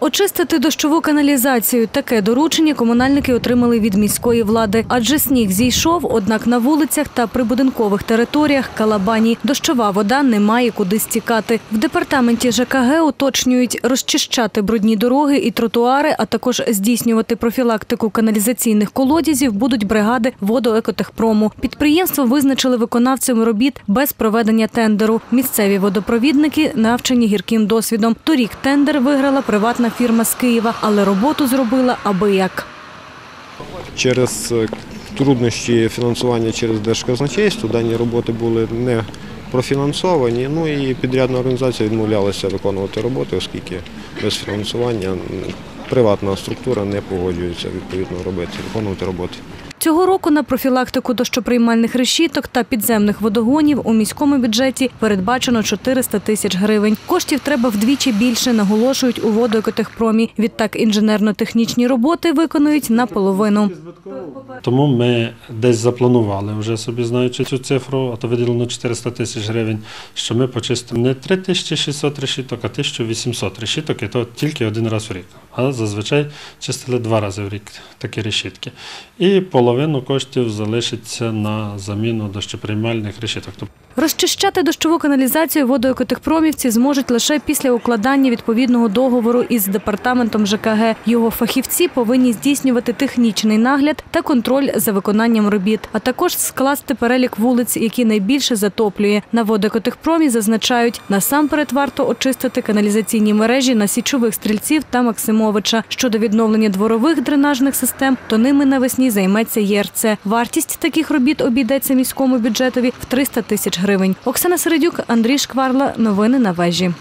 Очистити дощову каналізацію. Таке доручення комунальники отримали від міської влади. Адже сніг зійшов, однак на вулицях та прибудинкових територіях Калабані дощова вода не має куди стікати. В департаменті ЖКГ уточнюють розчищати брудні дороги і тротуари, а також здійснювати профілактику каналізаційних колодязів будуть бригади водоекотехпрому. Підприємство визначили виконавцями робіт без проведення тендеру. Місцеві водопровідники навчені гірким досвідом. Торік тендер виграла приватна фірма з Києва, але роботу зробила аби як. Через е, труднощі фінансування через Держказначейство дані роботи були не профінансовані. Ну і підрядна організація відмовлялася виконувати роботи, оскільки без фінансування приватна структура не погоджується відповідно робити, виконувати роботи. Цього року на профілактику дощоприймальних решіток та підземних водогонів у міському бюджеті передбачено 400 тисяч гривень. Коштів треба вдвічі більше, наголошують у водоекотехпромі. Відтак інженерно-технічні роботи виконують наполовину. Тому ми десь запланували, вже собі знаючи цю цифру, а то виділено 400 тисяч гривень, що ми почистимо не 3600 решіток, а 1800 решіток, і то тільки один раз в рік. А зазвичай чистили два рази в рік такі решітки. І половину коштів залишиться на заміну дощоприймальних решіток. Розчищати дощову каналізацію водоекотехпромівці зможуть лише після укладання відповідного договору із департаментом ЖКГ. Його фахівці повинні здійснювати технічний нагляд та контроль за виконанням робіт, а також скласти перелік вулиць, які найбільше затоплює. На водоекотехпромі зазначають, насамперед варто очистити каналізаційні мережі на січових стрільців та Максимовича. Щодо відновлення дворових дренажних систем, то ними навесні займеться ЄРЦ. Вартість таких робіт обійдеться міському бюджетові в 300 тисяч гривень. Оксана Середюк, Андрій Шкварла. Новини на вежі.